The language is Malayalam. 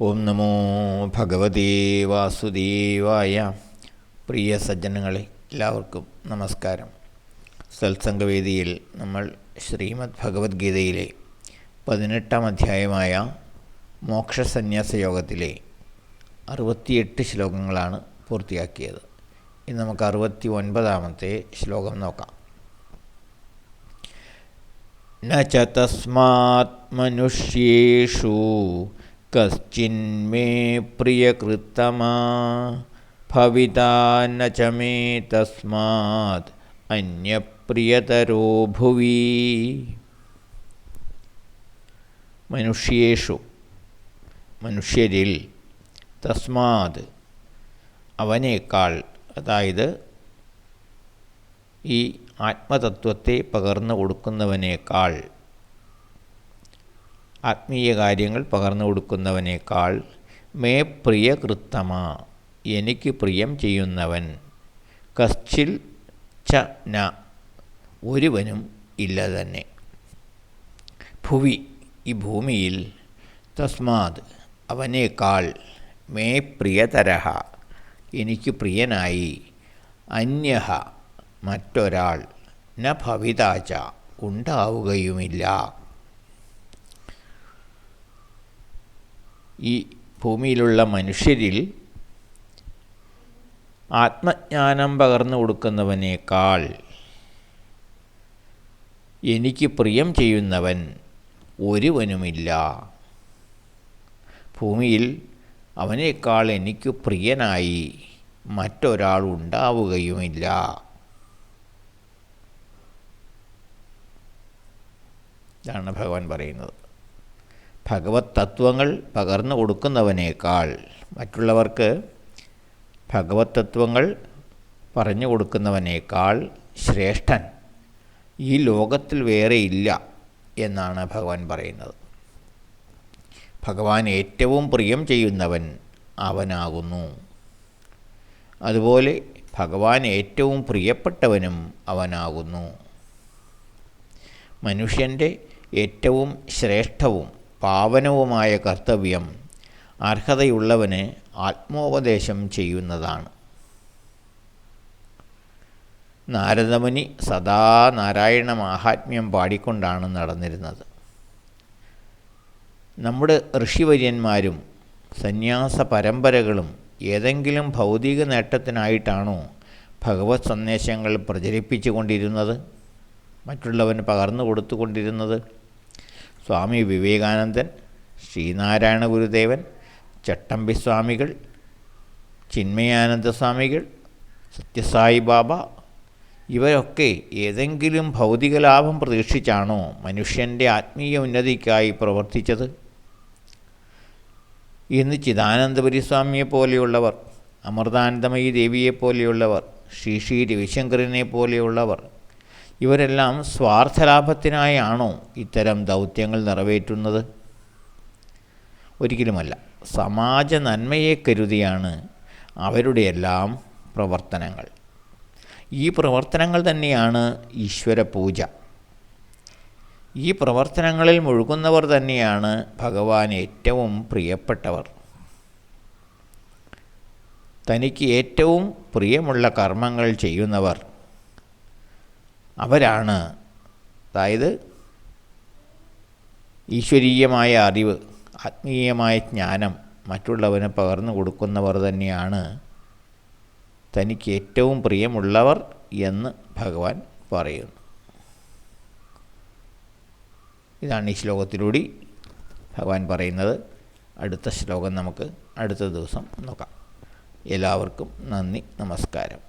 ഓം നമോ ഭഗവതേ വാസുദേവായ പ്രിയ സജ്ജനങ്ങളെ എല്ലാവർക്കും നമസ്കാരം സത്സംഗവേദിയിൽ നമ്മൾ ശ്രീമദ് ഭഗവത്ഗീതയിലെ പതിനെട്ടാം അധ്യായമായ മോക്ഷസന്യാസ യോഗത്തിലെ അറുപത്തിയെട്ട് ശ്ലോകങ്ങളാണ് പൂർത്തിയാക്കിയത് ഇന്ന് നമുക്ക് അറുപത്തി ഒൻപതാമത്തെ ശ്ലോകം നോക്കാം न च तस्मात् मनुष्येषु कश्चिन्मे प्रियकृत्तमा भविता न च मे तस्मात् अन्यप्रियतरो भुवि മനുഷ്യേഷു മനുഷ്യരിൽ തസ്മാത് അവനേക്കാൾ അതായത് ഈ ആത്മതത്വത്തെ പകർന്നു കൊടുക്കുന്നവനേക്കാൾ ആത്മീയ കാര്യങ്ങൾ പകർന്നു കൊടുക്കുന്നവനേക്കാൾ മേ പ്രിയ കൃത്തമാ എനിക്ക് പ്രിയം ചെയ്യുന്നവൻ. കശ്ചിൽ ച ന. ഒരുവനും ഇല്ല തന്നെ. ഭുവി ഈ ഭൂമിയിൽ തസ്മാത് അവനേക്കാൾ മേ പ്രിയതരഹ എനിക്ക് പ്രിയനായി അന്യഹ മറ്റൊരാൾ ന ഭവിതാച ഉണ്ടാവുകയുമില്ല. ഈ ഭൂമിയിലുള്ള മനുഷ്യരിൽ ആത്മജ്ഞാനം പകർന്നു കൊടുക്കുന്നവനേക്കാൾ എനിക്ക് പ്രിയം ചെയ്യുന്നവൻ ഒരുവനുമില്ല. ഭൂമിയിൽ അവനേക്കാൾ എനിക്ക് പ്രിയനായി മറ്റൊരാൾ ഉണ്ടാവുകയുമില്ല. ഇതാണ് ഭഗവാൻ പറയുന്നത്. ഭഗവത് തത്വങ്ങൾ പകർന്നു കൊടുക്കുന്നവനേക്കാൾ. മറ്റുള്ളവർക്ക് ഭഗവത് തത്വങ്ങൾ പറഞ്ഞു കൊടുക്കുന്നവനേക്കാൾ ശ്രേഷ്ഠൻ ഈ ലോകത്തിൽ വേറെ ഇല്ല എന്നാണ് ഭഗവാൻ പറയുന്നത്. ഭഗവാൻ ഏറ്റവും പ്രിയം ചെയ്യുന്നവൻ അവനാകുന്നു. അതുപോലെ ഭഗവാൻ ഏറ്റവും പ്രിയപ്പെട്ടവനും അവനാകുന്നു. മനുഷ്യന്റെ ഏറ്റവും ശ്രേഷ്ഠവും പാവനവുമായ കർത്തവ്യം അർഹതയുള്ളവന് ആത്മോപദേശം ചെയ്യുന്നതാണ്. നാരദമുനി സദാ നാരായണ മാഹാത്മ്യം പാടിക്കൊണ്ടാണ് നടന്നിരുന്നത്. നമ്മുടെ ഋഷിവര്യന്മാരും സന്യാസ പരമ്പരകളും ഏതെങ്കിലും ഭൗതിക നേട്ടത്തിനായിട്ടാണോ ഭഗവത് സന്ദേശങ്ങൾ പ്രചരിപ്പിച്ചുകൊണ്ടിരുന്നത്? മറ്റുള്ളവന് പകർന്നു കൊടുത്തുകൊണ്ടിരുന്നത്? സ്വാമി വിവേകാനന്ദൻ ശ്രീനാരായണ ഗുരുദേവൻ ചട്ടമ്പി സ്വാമികൾ ചിന്മയാനന്ദ സ്വാമികൾ സത്യസായി ബാബ. ഇവരൊക്കെ ഏതെങ്കിലും ഭൗതിക ലാഭം പ്രതീക്ഷിച്ചാണോ മനുഷ്യന്റെ ആത്മീയ ഉന്നതിക്കായി പ്രവർത്തിച്ചത്? ഇന്ന് ചിദാനന്ദപുരി സ്വാമിയെ പോലെയുള്ളവർ അമൃതാനന്ദമയി ദേവിയെ പോലെയുള്ളവർ ശ്രീ ശ്രീ രവിശങ്കറിനെ പോലെയുള്ളവർ ഇവരെല്ലാം സ്വാർത്ഥലാഭത്തിനായാണോ ഇത്തരം ദൗത്യങ്ങൾ നിറവേറ്റുന്നത്? ഒരിക്കലുമല്ല. സമാജ നന്മയെ കരുതിയാണ് അവരുടെ എല്ലാം പ്രവർത്തനങ്ങൾ. ഈ പ്രവർത്തനങ്ങൾ തന്നെയാണ് ഈശ്വര പൂജ ഈ പ്രവർത്തനങ്ങളിൽ മുഴുകുന്നവർ തന്നെയാണ് ഭഗവാൻ ഏറ്റവും പ്രിയപ്പെട്ടവർ. തനിക്ക് ഏറ്റവും പ്രിയമുള്ള കർമ്മങ്ങൾ ചെയ്യുന്നവർ അവരാണ്. അതായത് ഈശ്വരീയമായ അറിവ് ആത്മീയമായ ജ്ഞാനം മറ്റുള്ളവന് പകർന്നു കൊടുക്കുന്നവർ തന്നെയാണ് തനിക്ക് ഏറ്റവും പ്രിയമുള്ളവർ എന്ന് ഭഗവാൻ പറയുന്നു. ഇതാണ് ഈ ശ്ലോകത്തിലൂടെ ഭഗവാൻ പറയുന്നത്. അടുത്ത ശ്ലോകം നമുക്ക് അടുത്ത ദിവസം നോക്കാം. എല്ലാവർക്കും നന്ദി നമസ്കാരം.